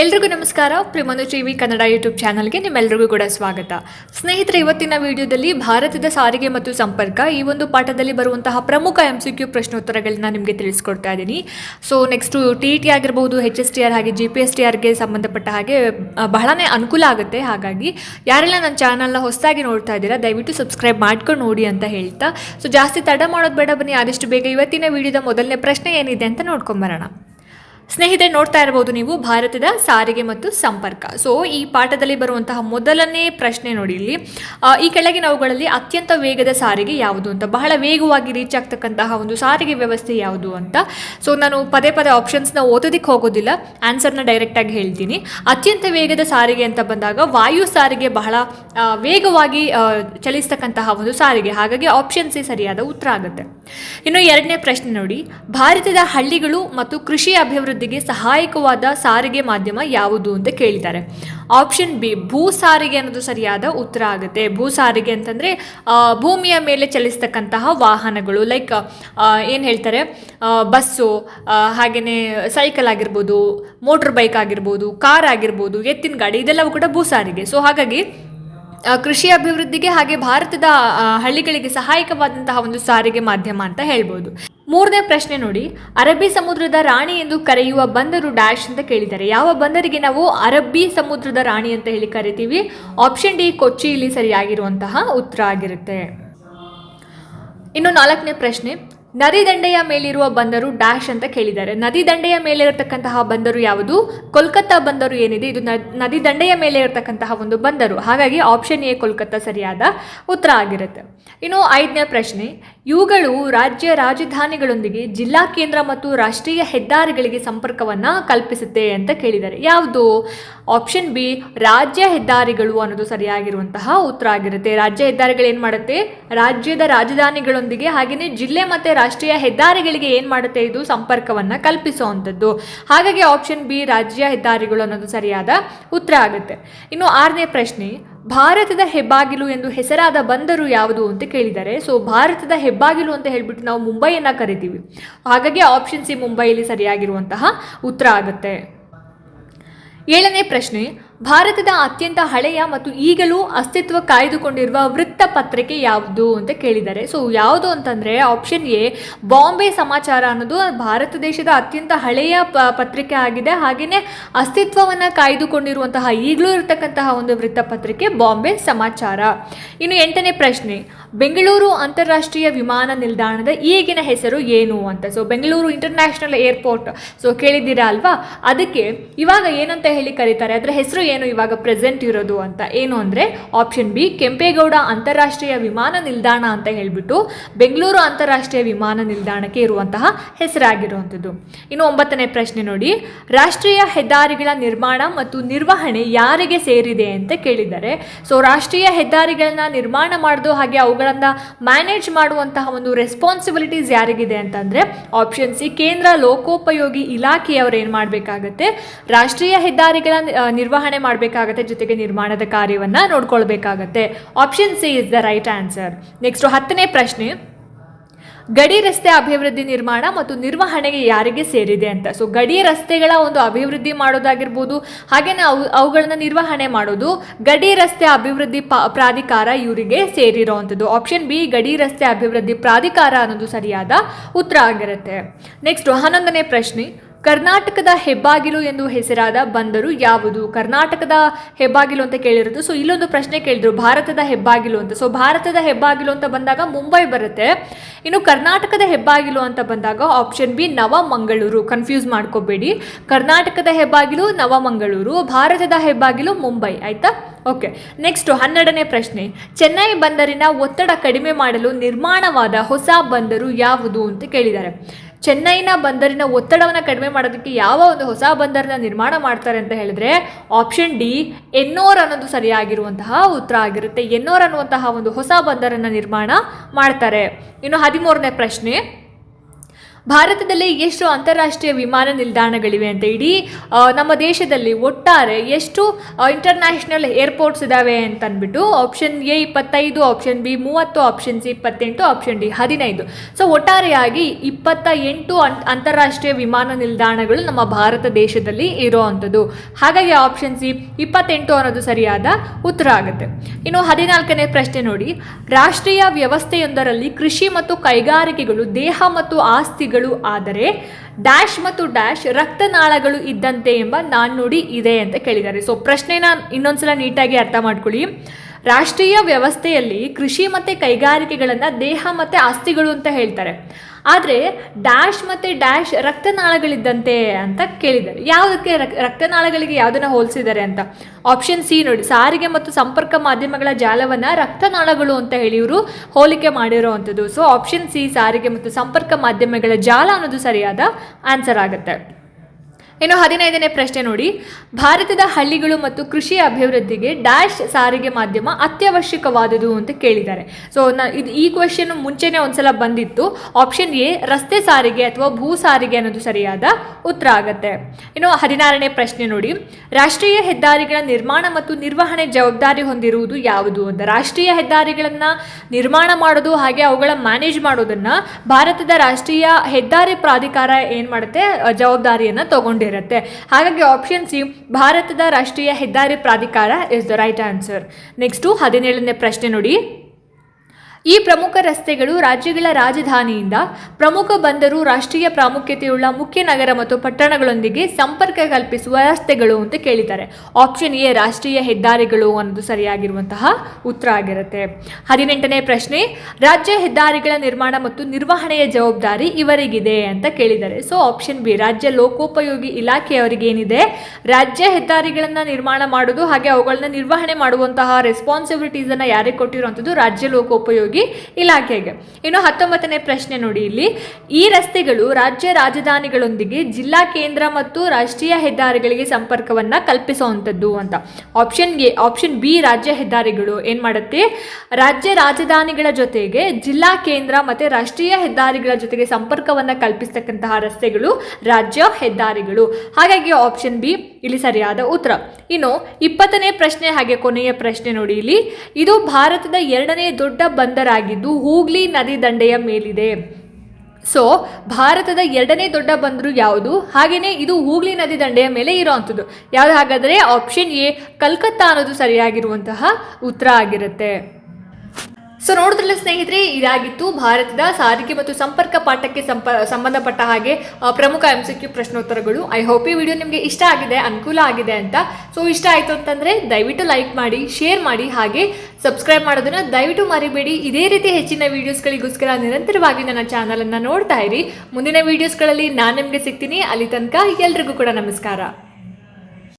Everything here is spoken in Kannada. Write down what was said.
ಎಲ್ರಿಗೂ ನಮಸ್ಕಾರ. ಪ್ರಿಮನು ಟಿವಿ ಕನ್ನಡ ಯೂಟ್ಯೂಬ್ ಚಾನಲ್ಗೆ ನಿಮ್ಮೆಲ್ಲರಿಗೂ ಕೂಡ ಸ್ವಾಗತ. ಸ್ನೇಹಿತರೆ, ಇವತ್ತಿನ ವಿಡಿಯೋದಲ್ಲಿ ಭಾರತದ ಸಾರಿಗೆ ಮತ್ತು ಸಂಪರ್ಕ ಈ ಒಂದು ಪಾಠದಲ್ಲಿ ಬರುವಂತಹ ಪ್ರಮುಖ ಎಂ ಸಿ ಕ್ಯೂ ಪ್ರಶ್ನೋತ್ತರಗಳನ್ನ ನಿಮಗೆ ತಿಳಿಸ್ಕೊಡ್ತಾ ಇದ್ದೀನಿ. ಸೊ ನೆಕ್ಸ್ಟು ಟಿ ಟಿ ಆಗಿರ್ಬೋದು ಹೆಚ್ ಎಸ್ ಟಿ ಆರ್ ಹಾಗೆ ಜಿ ಪಿ ಎಸ್ ಟಿ ಆರ್ಗೆ ಸಂಬಂಧಪಟ್ಟ ಹಾಗೆ ಬಹಳನೇ ಅನುಕೂಲ ಆಗುತ್ತೆ. ಹಾಗಾಗಿ ಯಾರೆಲ್ಲ ನನ್ನ ಚಾನಲ್ನ ಹೊಸದಾಗಿ ನೋಡ್ತಾ ಇದ್ದೀರಾ, ದಯವಿಟ್ಟು ಸಬ್ಸ್ಕ್ರೈಬ್ ಮಾಡ್ಕೊಂಡು ನೋಡಿ ಅಂತ ಹೇಳ್ತಾ. ಸೊ ಜಾಸ್ತಿ ತಡ ಮಾಡೋದು ಬೇಡ ಬನ್ನಿ, ಆದಷ್ಟು ಬೇಗ ಇವತ್ತಿನ ವಿಡಿಯೋದ ಮೊದಲನೇ ಪ್ರಶ್ನೆ ಏನಿದೆ ಅಂತ ನೋಡ್ಕೊಂಬರೋಣ ಸ್ನೇಹಿತರೆ, ನೋಡ್ತಾ ಇರಬಹುದು ನೀವು ಭಾರತದ ಸಾರಿಗೆ ಮತ್ತು ಸಂಪರ್ಕ. ಸೊ ಈ ಪಾಠದಲ್ಲಿ ಬರುವಂತಹ ಮೊದಲನೇ ಪ್ರಶ್ನೆ ನೋಡಿ ಇಲ್ಲಿ. ಈ ಕೆಳಗಿನವುಗಳಲ್ಲಿ ಅತ್ಯಂತ ವೇಗದ ಸಾರಿಗೆ ಯಾವುದು ಅಂತ, ಬಹಳ ವೇಗವಾಗಿ ರೀಚ್ ಆಗ್ತಕ್ಕಂತಹ ಒಂದು ಸಾರಿಗೆ ವ್ಯವಸ್ಥೆ ಯಾವುದು ಅಂತ. ಸೊ ನಾನು ಪದೇ ಪದೇ ಆಪ್ಷನ್ಸ್ನ ಓದೋದಿಕ್ಕೆ ಹೋಗೋದಿಲ್ಲ ಆನ್ಸರ್ನ ಡೈರೆಕ್ಟಾಗಿ ಹೇಳ್ತೀನಿ. ಅತ್ಯಂತ ವೇಗದ ಸಾರಿಗೆ ಅಂತ ಬಂದಾಗ ವಾಯು ಸಾರಿಗೆ ಬಹಳ ವೇಗವಾಗಿ ಚಲಿಸ್ತಕ್ಕಂತಹ ಒಂದು ಸಾರಿಗೆ. ಹಾಗಾಗಿ ಆಪ್ಷನ್ಸೇ ಸರಿಯಾದ ಉತ್ತರ ಆಗುತ್ತೆ. ಇನ್ನು ಎರಡನೇ ಪ್ರಶ್ನೆ ನೋಡಿ. ಭಾರತದ ಹಳ್ಳಿಗಳು ಮತ್ತು ಕೃಷಿ ಅಭಿವೃದ್ಧಿಗೆ ಸಹಾಯಕವಾದ ಸಾರಿಗೆ ಮಾಧ್ಯಮ ಯಾವುದು ಅಂತ ಕೇಳಿದ್ದಾರೆ. ಆಪ್ಷನ್ ಬಿ, ಭೂ ಸಾರಿಗೆ ಅನ್ನೋದು ಸರಿಯಾದ ಉತ್ತರ ಆಗುತ್ತೆ. ಭೂ ಸಾರಿಗೆ ಅಂತಂದರೆ ಭೂಮಿಯ ಮೇಲೆ ಚಲಿಸ್ತಕ್ಕಂತಹ ವಾಹನಗಳು ಲೈಕ್ ಏನು ಹೇಳ್ತಾರೆ ಬಸ್ಸು ಹಾಗೆಯೇ ಸೈಕಲ್ ಆಗಿರ್ಬೋದು ಮೋಟ್ರ್ ಬೈಕ್ ಆಗಿರ್ಬೋದು, ಕಾರ್ ಆಗಿರ್ಬೋದು, ಎತ್ತಿನ ಗಾಡಿ, ಇದೆಲ್ಲವೂ ಕೂಡ ಭೂ ಸಾರಿಗೆ. ಸೊ ಹಾಗಾಗಿ ಕೃಷಿ ಅಭಿವೃದ್ಧಿಗೆ ಹಾಗೆ ಭಾರತದ ಹಳ್ಳಿಗಳಿಗೆ ಸಹಾಯಕವಾದಂತಹ ಒಂದು ಸಾರಿಗೆ ಮಾಧ್ಯಮ ಅಂತ ಹೇಳ್ಬೋದು. ಮೂರನೇ ಪ್ರಶ್ನೆ ನೋಡಿ, ಅರಬ್ಬಿ ಸಮುದ್ರದ ರಾಣಿ ಎಂದು ಕರೆಯುವ ಬಂದರು ಡ್ಯಾಶ್ ಅಂತ ಕೇಳಿದ್ದಾರೆ. ಯಾವ ಬಂದರಿಗೆ ನಾವು ಅರಬ್ಬಿ ಸಮುದ್ರದ ರಾಣಿ ಅಂತ ಹೇಳಿ ಕರಿತೀವಿ? ಆಪ್ಷನ್ ಡಿ, ಕೊಚ್ಚಿ, ಇಲ್ಲಿ ಸರಿಯಾಗಿರುವಂತಹ ಉತ್ತರ ಆಗಿರುತ್ತೆ. ಇನ್ನು ನಾಲ್ಕನೇ ಪ್ರಶ್ನೆ ನದಿ ದಂಡೆಯ ಮೇಲಿರುವ ಬಂದರು ಡ್ಯಾಶ್ ಅಂತ ಕೇಳಿದ್ದಾರೆ. ನದಿ ದಂಡೆಯ ಮೇಲೆ ಇರತಕ್ಕಂತಹ ಬಂದರು ಯಾವುದು? ಕೋಲ್ಕತ್ತಾ ಬಂದರು ಏನಿದೆ? ಇದು ನದಿ ದಂಡೆಯ ಮೇಲೆ ಇರತಕ್ಕಂತಹ ಒಂದು ಬಂದರು. ಹಾಗಾಗಿ ಆಪ್ಷನ್ ಎ ಕೋಲ್ಕತ್ತಾ ಸರಿಯಾದ ಉತ್ತರ ಆಗಿರುತ್ತೆ. ಇನ್ನು ಐದನೇ ಪ್ರಶ್ನೆ ಇವುಗಳು ರಾಜ್ಯ ರಾಜಧಾನಿಗಳೊಂದಿಗೆ ಜಿಲ್ಲಾ ಕೇಂದ್ರ ಮತ್ತು ರಾಷ್ಟ್ರೀಯ ಹೆದ್ದಾರಿಗಳಿಗೆ ಸಂಪರ್ಕವನ್ನು ಕಲ್ಪಿಸುತ್ತೆ ಅಂತ ಕೇಳಿದ್ದಾರೆ. ಯಾವುದು? ಆಪ್ಷನ್ ಬಿ, ರಾಜ್ಯ ಹೆದ್ದಾರಿಗಳು ಅನ್ನೋದು ಸರಿಯಾಗಿರುವಂತಹ ಉತ್ತರ ಆಗಿರುತ್ತೆ. ರಾಜ್ಯ ಹೆದ್ದಾರಿಗಳು ಏನು ಮಾಡುತ್ತೆ? ರಾಜ್ಯದ ರಾಜಧಾನಿಗಳೊಂದಿಗೆ ಹಾಗೆಯೇ ಜಿಲ್ಲೆ ಮತ್ತು ರಾಷ್ಟ್ರೀಯ ಹೆದ್ದಾರಿಗಳಿಗೆ ಏನು ಮಾಡುತ್ತೆ? ಇದು ಸಂಪರ್ಕವನ್ನು ಕಲ್ಪಿಸುವಂಥದ್ದು. ಹಾಗಾಗಿ ಆಪ್ಷನ್ ಬಿ, ರಾಜ್ಯ ಹೆದ್ದಾರಿಗಳು ಅನ್ನೋದು ಸರಿಯಾದ ಉತ್ತರ ಆಗುತ್ತೆ. ಇನ್ನು ಆರನೇ ಪ್ರಶ್ನೆ ಭಾರತದ ಹೆಬ್ಬಾಗಿಲು ಎಂದು ಹೆಸರಾದ ಬಂದರು ಯಾವುದು ಅಂತ ಕೇಳಿದ್ದಾರೆ ಸೊ ಭಾರತದ ಹೆಬ್ಬಾಗಿಲು ಅಂತ ಹೇಳ್ಬಿಟ್ಟು ನಾವು ಮುಂಬೈಯನ್ನು ಕರಿತೀವಿ. ಹಾಗಾಗಿ ಆಪ್ಷನ್ ಸಿ ಮುಂಬೈಯಲ್ಲಿ ಸರಿಯಾಗಿರುವಂತಹ ಉತ್ತರ ಆಗುತ್ತೆ. ಏಳನೇ ಪ್ರಶ್ನೆ ಭಾರತದ ಅತ್ಯಂತ ಹಳೆಯ ಮತ್ತು ಈಗಲೂ ಅಸ್ತಿತ್ವ ಕಾಯ್ದುಕೊಂಡಿರುವ ವೃತ್ತಪತ್ರಿಕೆ ಯಾವುದು ಅಂತ ಕೇಳಿದ್ದಾರೆ. ಸೊ ಯಾವುದು ಅಂತಂದರೆ ಆಪ್ಷನ್ ಎ ಬಾಂಬೆ ಸಮಾಚಾರ ಅನ್ನೋದು ಭಾರತ ದೇಶದ ಅತ್ಯಂತ ಹಳೆಯ ಪ, ಪತ್ರಿಕೆ ಆಗಿದೆ. ಹಾಗೆಯೇ ಅಸ್ತಿತ್ವವನ್ನು ಕಾಯ್ದುಕೊಂಡಿರುವಂತಹ ಈಗಲೂ ಇರತಕ್ಕಂತಹ ಒಂದು ವೃತ್ತಪತ್ರಿಕೆ ಬಾಂಬೆ ಸಮಾಚಾರ. ಇನ್ನು ಎಂಟನೇ ಪ್ರಶ್ನೆ, ಬೆಂಗಳೂರು ಅಂತಾರಾಷ್ಟ್ರೀಯ ವಿಮಾನ ನಿಲ್ದಾಣದ ಈಗಿನ ಹೆಸರು ಏನು ಅಂತ? So Bengaluru international airport so ಕೇಳಿದ್ದೀರಾ ಅಲ್ವಾ? ಅದಕ್ಕೆ ಇವಾಗ ಏನಂತ ಹೇಳಿ ಕರೀತಾರೆ, ಅದರ ಹೆಸರು ಏನು ಇವಾಗ ಪ್ರೆಸೆಂಟ್ ಇರೋದು ಅಂತ ಏನು ಅಂದರೆ ಆಪ್ಷನ್ ಬಿ ಕೆಂಪೇಗೌಡ ಅಂತಾರಾಷ್ಟ್ರೀಯ ವಿಮಾನ ನಿಲ್ದಾಣ ಅಂತ ಹೇಳಿಬಿಟ್ಟು ಬೆಂಗಳೂರು ಅಂತಾರಾಷ್ಟ್ರೀಯ ವಿಮಾನ ನಿಲ್ದಾಣಕ್ಕೆ ಇರುವಂತಹ ಹೆಸರಾಗಿರುವಂಥದ್ದು. ಇನ್ನು ಒಂಬತ್ತನೇ ಪ್ರಶ್ನೆ ನೋಡಿ. ರಾಷ್ಟ್ರೀಯ ಹೆದ್ದಾರಿಗಳ ನಿರ್ಮಾಣ ಮತ್ತು ನಿರ್ವಹಣೆ ಯಾರಿಗೆ ಸೇರಿದೆ ಅಂತ ಕೇಳಿದ್ದಾರೆ. ಸೊ ರಾಷ್ಟ್ರೀಯ ಹೆದ್ದಾರಿಗಳನ್ನ ನಿರ್ಮಾಣ ಮಾಡೋದು ಹಾಗೆ ಅವುಗಳನ್ನು ಮ್ಯಾನೇಜ್ ಮಾಡುವಂತಹ ಒಂದು ರೆಸ್ಪಾನ್ಸಿಬಿಲಿಟೀಸ್ ಯಾರಿಗಿದೆ ಅಂತಂದರೆ ಆಪ್ಷನ್ ಸಿ ಕೇಂದ್ರ ಲೋಕೋಪಯೋಗಿ ಇಲಾಖೆಯವರು ಏನು ಮಾಡಬೇಕಾಗತ್ತೆ? ರಾಷ್ಟ್ರೀಯ ಹೆದ್ದಾರಿಗಳ ಆ, ನಿರ್ವಹಣೆ ಮಾಡಬೇಕಾಗತ್ತೆ, ಜೊತೆಗೆ ನಿರ್ಮಾಣದ ಕಾರ್ಯವನ್ನು ನೋಡ್ಕೊಳ್ಬೇಕಾಗತ್ತೆ. Option C is the right answer next ಹತ್ತನೇ ಪ್ರಶ್ನೆ. ಗಡಿ ರಸ್ತೆ ಅಭಿವೃದ್ಧಿ ನಿರ್ಮಾಣ ಮತ್ತು ನಿರ್ವಹಣೆಗೆ ಯಾರಿಗೆ ಸೇರಿದೆ ಅಂತ. ಸೊ ಗಡಿ ರಸ್ತೆಗಳ ಒಂದು ಅಭಿವೃದ್ಧಿ ಮಾಡೋದಾಗಿರ್ಬೋದು ಹಾಗೆಯೇ ಅವು, ಅವುಗಳನ್ನ ನಿರ್ವಹಣೆ ಮಾಡೋದು, ಗಡಿ ರಸ್ತೆ ಅಭಿವೃದ್ಧಿ ಪ್ರಾಧಿಕಾರ ಇವರಿಗೆ ಸೇರಿರುವಂಥದ್ದು ಆಪ್ಷನ್ ಬಿ ಗಡಿ ರಸ್ತೆ ಅಭಿವೃದ್ಧಿ ಪ್ರಾಧಿಕಾರ ಅನ್ನೋದು ಸರಿಯಾದ ಉತ್ತರ ಆಗಿರುತ್ತೆ. ನೆಕ್ಸ್ಟ್ ಹನ್ನೊಂದನೇ ಪ್ರಶ್ನೆ. ಕರ್ನಾಟಕದ ಹೆಬ್ಬಾಗಿಲು ಎಂದು ಹೆಸರಾದ ಬಂದರು ಯಾವುದು? ಕರ್ನಾಟಕದ ಹೆಬ್ಬಾಗಿಲು ಅಂತ ಕೇಳಿರೋದು. ಸೊ ಇಲ್ಲೊಂದು ಪ್ರಶ್ನೆ ಕೇಳಿದ್ರು. ಭಾರತದ ಹೆಬ್ಬಾಗಿಲು ಅಂತ. ಸೊ ಭಾರತದ ಹೆಬ್ಬಾಗಿಲು ಅಂತ ಬಂದಾಗ ಮುಂಬೈ ಬರುತ್ತೆ. ಇನ್ನು ಕರ್ನಾಟಕದ ಹೆಬ್ಬಾಗಿಲು ಅಂತ ಬಂದಾಗ ಆಪ್ಷನ್ ಬಿ ನವಮಂಗಳೂರು. ಕನ್ಫ್ಯೂಸ್ ಮಾಡ್ಕೋಬೇಡಿ. ಕರ್ನಾಟಕದ ಹೆಬ್ಬಾಗಿಲು, ನವಮಂಗಳೂರು. ಭಾರತದ ಹೆಬ್ಬಾಗಿಲು, ಮುಂಬೈ. ಆಯ್ತಾ? ಓಕೆ ನೆಕ್ಸ್ಟ್ ಹನ್ನೆರಡನೇ ಪ್ರಶ್ನೆ. ಚೆನ್ನೈ ಬಂದರಿನ ಒತ್ತಡ ಕಡಿಮೆ ಮಾಡಲು ನಿರ್ಮಾಣವಾದ ಹೊಸ ಬಂದರು ಯಾವುದು ಅಂತ ಕೇಳಿದ್ದಾರೆ. ಚೆನ್ನೈನ ಬಂದರಿನ ಒತ್ತಡವನ್ನು ಕಡಿಮೆ ಮಾಡೋದಕ್ಕೆ ಯಾವ ಒಂದು ಹೊಸ ಬಂದರನ್ನ ನಿರ್ಮಾಣ ಮಾಡ್ತಾರೆ ಅಂತ ಹೇಳಿದ್ರೆ ಆಪ್ಷನ್ ಡಿ ಎನ್ನೋರ್ ಅನ್ನೋದು ಸರಿಯಾಗಿರುವಂತಹ ಉತ್ತರ ಆಗಿರುತ್ತೆ. ಎನ್ನೋರ್ ಅನ್ನುವಂತಹ ಒಂದು ಹೊಸ ಬಂದರನ್ನು ನಿರ್ಮಾಣ ಮಾಡ್ತಾರೆ. ಇನ್ನು ಹದಿಮೂರನೇ ಪ್ರಶ್ನೆ ಭಾರತದಲ್ಲಿ ಎಷ್ಟು ಅಂತಾರಾಷ್ಟ್ರೀಯ ವಿಮಾನ ನಿಲ್ದಾಣಗಳಿವೆ ಅಂತ ಇಡೀ ನಮ್ಮ ದೇಶದಲ್ಲಿ ಒಟ್ಟಾರೆ ಎಷ್ಟು ಇಂಟರ್ನ್ಯಾಷನಲ್ ಏರ್ಪೋರ್ಟ್ಸ್ ಇದಾವೆ ಅಂತ ಅಂದ್ಬಿಟ್ಟು ಆಪ್ಷನ್ ಎ ಇಪ್ಪತ್ತೈದು ಆಪ್ಷನ್ ಬಿ ಮೂವತ್ತು ಆಪ್ಷನ್ ಸಿ ಇಪ್ಪತ್ತೆಂಟು ಆಪ್ಷನ್ ಡಿ ಹದಿನೈದು. ಸೊ ಒಟ್ಟಾರೆಯಾಗಿ ಇಪ್ಪತ್ತ ಎಂಟು ಅಂತಾರಾಷ್ಟ್ರೀಯ ವಿಮಾನ ನಿಲ್ದಾಣಗಳು ನಮ್ಮ ಭಾರತ ದೇಶದಲ್ಲಿ ಇರುವಂಥದ್ದು. ಹಾಗಾಗಿ ಆಪ್ಷನ್ ಸಿ ಇಪ್ಪತ್ತೆಂಟು ಅನ್ನೋದು ಸರಿಯಾದ ಉತ್ತರ ಆಗುತ್ತೆ. ಇನ್ನು ಹದಿನಾಲ್ಕನೇ ಪ್ರಶ್ನೆ ನೋಡಿ. ರಾಷ್ಟ್ರೀಯ ವ್ಯವಸ್ಥೆಯೊಂದರಲ್ಲಿ ಕೃಷಿ ಮತ್ತು ಕೈಗಾರಿಕೆಗಳು ದೇಹ ಮತ್ತು ಆಸ್ತಿಗಳು ಆದರೆ ಡ್ಯಾಶ್ ಮತ್ತು ಡ್ಯಾಶ್ ರಕ್ತನಾಳಗಳು ಇದ್ದಂತೆ ಎಂಬ ನಾಣ್ಣುಡಿ ಇದೆ ಅಂತ ಕೇಳಿದ್ದಾರೆ. ಸೊ ಪ್ರಶ್ನೆನ ಇನ್ನೊಂದ್ಸಲ ನೀಟಾಗಿ ಅರ್ಥ ಮಾಡ್ಕೊಳ್ಳಿ. ರಾಷ್ಟ್ರೀಯ ವ್ಯವಸ್ಥೆಯಲ್ಲಿ ಕೃಷಿ ಮತ್ತು ಕೈಗಾರಿಕೆಗಳನ್ನು ದೇಹ ಮತ್ತು ಆಸ್ತಿಗಳು ಅಂತ ಹೇಳ್ತಾರೆ. ಆದರೆ ಡ್ಯಾಶ್ ಮತ್ತು ಡ್ಯಾಶ್ ರಕ್ತನಾಳಗಳಿದ್ದಂತೆ ಅಂತ ಕೇಳಿದ್ದಾರೆ. ಯಾವುದಕ್ಕೆ ರಕ್- ರಕ್ತನಾಳಗಳಿಗೆ ಯಾವುದನ್ನು ಹೋಲಿಸಿದ್ದಾರೆ ಅಂತ? ಆಪ್ಷನ್ ಸಿ ನೋಡಿ. ಸಾರಿಗೆ ಮತ್ತು ಸಂಪರ್ಕ ಮಾಧ್ಯಮಗಳ ಜಾಲವನ್ನು ರಕ್ತನಾಳಗಳು ಅಂತ ಹೇಳಿ ಇವರು ಹೋಲಿಕೆ ಮಾಡಿರುವಂಥದ್ದು ಸೊ ಆಪ್ಷನ್ ಸಿ ಸಾರಿಗೆ ಮತ್ತು ಸಂಪರ್ಕ ಮಾಧ್ಯಮಗಳ ಜಾಲ ಅನ್ನೋದು ಸರಿಯಾದ ಆನ್ಸರ್ ಆಗುತ್ತೆ. ಇನ್ನು ಹದಿನೈದನೇ ಪ್ರಶ್ನೆ ನೋಡಿ. ಭಾರತದ ಹಳ್ಳಿಗಳು ಮತ್ತು ಕೃಷಿ ಅಭಿವೃದ್ಧಿಗೆ ಡ್ಯಾಶ್ ಸಾರಿಗೆ ಮಾಧ್ಯಮ ಅತ್ಯವಶ್ಯಕವಾದುದು ಅಂತ ಕೇಳಿದ್ದಾರೆ. ಸೊ ಇದು ಈ ಕ್ವೆಶನ್ ಮುಂಚೆನೇ ಒಂದ್ಸಲ ಬಂದಿತ್ತು. ಆಪ್ಷನ್ ಎ ರಸ್ತೆ ಸಾರಿಗೆ ಅಥವಾ ಭೂ ಸಾರಿಗೆ ಅನ್ನೋದು ಸರಿಯಾದ ಉತ್ತರ ಆಗುತ್ತೆ. ಇನ್ನು ಹದಿನಾರನೇ ಪ್ರಶ್ನೆ ನೋಡಿ. ರಾಷ್ಟ್ರೀಯ ಹೆದ್ದಾರಿಗಳ ನಿರ್ಮಾಣ ಮತ್ತು ನಿರ್ವಹಣೆ ಜವಾಬ್ದಾರಿ ಹೊಂದಿರುವುದು ಯಾವುದು ಅಂತ. ರಾಷ್ಟ್ರೀಯ ಹೆದ್ದಾರಿಗಳನ್ನು ನಿರ್ಮಾಣ ಮಾಡೋದು ಹಾಗೆ ಅವುಗಳ ಮ್ಯಾನೇಜ್ ಮಾಡೋದನ್ನು ಭಾರತದ ರಾಷ್ಟ್ರೀಯ ಹೆದ್ದಾರಿ ಪ್ರಾಧಿಕಾರ ಏನು ಮಾಡುತ್ತೆ? ಜವಾಬ್ದಾರಿಯನ್ನು ತಗೊಂಡಿರುತ್ತೆ. ಹಾಗಾಗಿ ಆಪ್ಷನ್ ಸಿ ಭಾರತದ ರಾಷ್ಟ್ರೀಯ ಹೆದ್ದಾರಿ ಪ್ರಾಧಿಕಾರ is the right answer next ಹದಿನೇಳನೇ ಪ್ರಶ್ನೆ ನೋಡಿ. ಈ ಪ್ರಮುಖ ರಸ್ತೆಗಳು ರಾಜ್ಯಗಳ ರಾಜಧಾನಿಯಿಂದ ಪ್ರಮುಖ ಬಂದರು, ರಾಷ್ಟ್ರೀಯ ಪ್ರಾಮುಖ್ಯತೆಯುಳ್ಳ ಮುಖ್ಯ ನಗರ ಮತ್ತು ಪಟ್ಟಣಗಳೊಂದಿಗೆ ಸಂಪರ್ಕ ಕಲ್ಪಿಸುವ ರಸ್ತೆಗಳು ಅಂತ ಕೇಳಿದ್ದಾರೆ. ಆಪ್ಷನ್ ಎ, ರಾಷ್ಟ್ರೀಯ ಹೆದ್ದಾರಿಗಳು ಅನ್ನೋದು ಸರಿಯಾಗಿರುವಂತಹ ಉತ್ತರ ಆಗಿರುತ್ತೆ. ಹದಿನೆಂಟನೇ ಪ್ರಶ್ನೆ, ರಾಜ್ಯ ಹೆದ್ದಾರಿಗಳ ನಿರ್ಮಾಣ ಮತ್ತು ನಿರ್ವಹಣೆಯ ಜವಾಬ್ದಾರಿ ಇವರಿಗಿದೆ ಅಂತ ಕೇಳಿದ್ದಾರೆ. ಸೊ ಆಪ್ಷನ್ ಬಿ, ರಾಜ್ಯ ಲೋಕೋಪಯೋಗಿ ಇಲಾಖೆಯವರಿಗೆ ಏನಿದೆ? ರಾಜ್ಯ ಹೆದ್ದಾರಿಗಳನ್ನು ನಿರ್ಮಾಣ ಮಾಡೋದು ಹಾಗೆ ಅವುಗಳನ್ನ ನಿರ್ವಹಣೆ ಮಾಡುವಂತಹ ರೆಸ್ಪಾನ್ಸಿಬಿಲಿಟೀಸನ್ನು ಯಾರಿಗೆ ಕೊಟ್ಟಿರುವಂಥದ್ದು? ರಾಜ್ಯ ಲೋಕೋಪಯೋಗಿ ಇಲಾಖೆಗೆ. ಇನ್ನು ಹತ್ತೊಂಬತ್ತನೇ ಪ್ರಶ್ನೆ ನೋಡಿ ಇಲ್ಲಿ. ಈ ರಸ್ತೆಗಳು ರಾಜ್ಯ ರಾಜಧಾನಿಗಳೊಂದಿಗೆ ಜಿಲ್ಲಾ ಕೇಂದ್ರ ಮತ್ತು ರಾಷ್ಟ್ರೀಯ ಹೆದ್ದಾರಿಗಳಿಗೆ ಸಂಪರ್ಕವನ್ನು ಕಲ್ಪಿಸುವಂಥದ್ದು ಅಂತ. ಆಪ್ಷನ್ ಎ ಆಪ್ಷನ್ ಬಿ ರಾಜ್ಯ ಹೆದ್ದಾರಿಗಳು ಏನು ಮಾಡುತ್ತೆ? ರಾಜ್ಯ ರಾಜಧಾನಿಗಳ ಜೊತೆಗೆ ಜಿಲ್ಲಾ ಕೇಂದ್ರ ಮತ್ತು ರಾಷ್ಟ್ರೀಯ ಹೆದ್ದಾರಿಗಳ ಜೊತೆಗೆ ಸಂಪರ್ಕವನ್ನು ಕಲ್ಪಿಸತಕ್ಕಂತಹ ರಸ್ತೆಗಳು ರಾಜ್ಯ ಹೆದ್ದಾರಿಗಳು. ಹಾಗಾಗಿ ಆಪ್ಷನ್ ಬಿ ಇಲ್ಲಿ ಸರಿಯಾದ ಉತ್ತರ. ಇನ್ನು ಇಪ್ಪತ್ತನೇ ಪ್ರಶ್ನೆ ಹಾಗೆ ಕೊನೆಯ ಪ್ರಶ್ನೆ ನೋಡಿ ಇಲ್ಲಿ. ಇದು ಭಾರತದ ಎರಡನೇ ದೊಡ್ಡ ಬಂದರಾಗಿದ್ದು ಹೂಗ್ಲಿ ನದಿ ದಂಡೆಯ ಮೇಲಿದೆ. ಸೊ ಭಾರತದ ಎರಡನೇ ದೊಡ್ಡ ಬಂದರು ಯಾವುದು? ಹಾಗೆಯೇ ಇದು ಹೂಗ್ಲಿ ನದಿ ದಂಡೆಯ ಮೇಲೆ ಇರೋವಂಥದ್ದು. ಯಾವುದು ಹಾಗಾದರೆ ಆಪ್ಷನ್ ಎ ಕಲ್ಕತ್ತಾ ಅನ್ನೋದು ಸರಿಯಾಗಿರುವಂತಹ ಉತ್ತರ ಆಗಿರುತ್ತೆ. ಸೊ ನೋಡಿದ್ರಲ್ಲ ಸ್ನೇಹಿತರೆ, ಇದಾಗಿತ್ತು ಭಾರತದ ಸಾರಿಗೆ ಮತ್ತು ಸಂಪರ್ಕ ಪಾಠಕ್ಕೆ ಸಂಪ, ಸಂಬಂಧಪಟ್ಟ ಹಾಗೆ ಪ್ರಮುಖ ಎಂ ಸಿ ಕ್ಯೂ ಪ್ರಶ್ನೋತ್ತರಗಳು. ಐ ಹೋಪ್ ಈ ವಿಡಿಯೋ ನಿಮಗೆ ಇಷ್ಟ ಆಗಿದೆ, ಅನುಕೂಲ ಆಗಿದೆ ಅಂತ. ಸೊ ಇಷ್ಟ ಆಯಿತು ಅಂತಂದರೆ ದಯವಿಟ್ಟು ಲೈಕ್ ಮಾಡಿ ಶೇರ್ ಮಾಡಿ, ಹಾಗೆ ಸಬ್ಸ್ಕ್ರೈಬ್ ಮಾಡೋದನ್ನು ದಯವಿಟ್ಟು ಮರಿಬೇಡಿ. ಇದೇ ರೀತಿ ಹೆಚ್ಚಿನ ವೀಡಿಯೋಸ್ಗಳಿಗೋಸ್ಕರ ನಿರಂತರವಾಗಿ ನನ್ನ ಚಾನಲನ್ನು ನೋಡ್ತಾ ಇರಿ. ಮುಂದಿನ ವೀಡಿಯೋಸ್ಗಳಲ್ಲಿ ನಾನು ನಿಮಗೆ ಸಿಗ್ತೀನಿ. ಅಲ್ಲಿ ತನಕ ಎಲ್ರಿಗೂ ಕೂಡ ನಮಸ್ಕಾರ.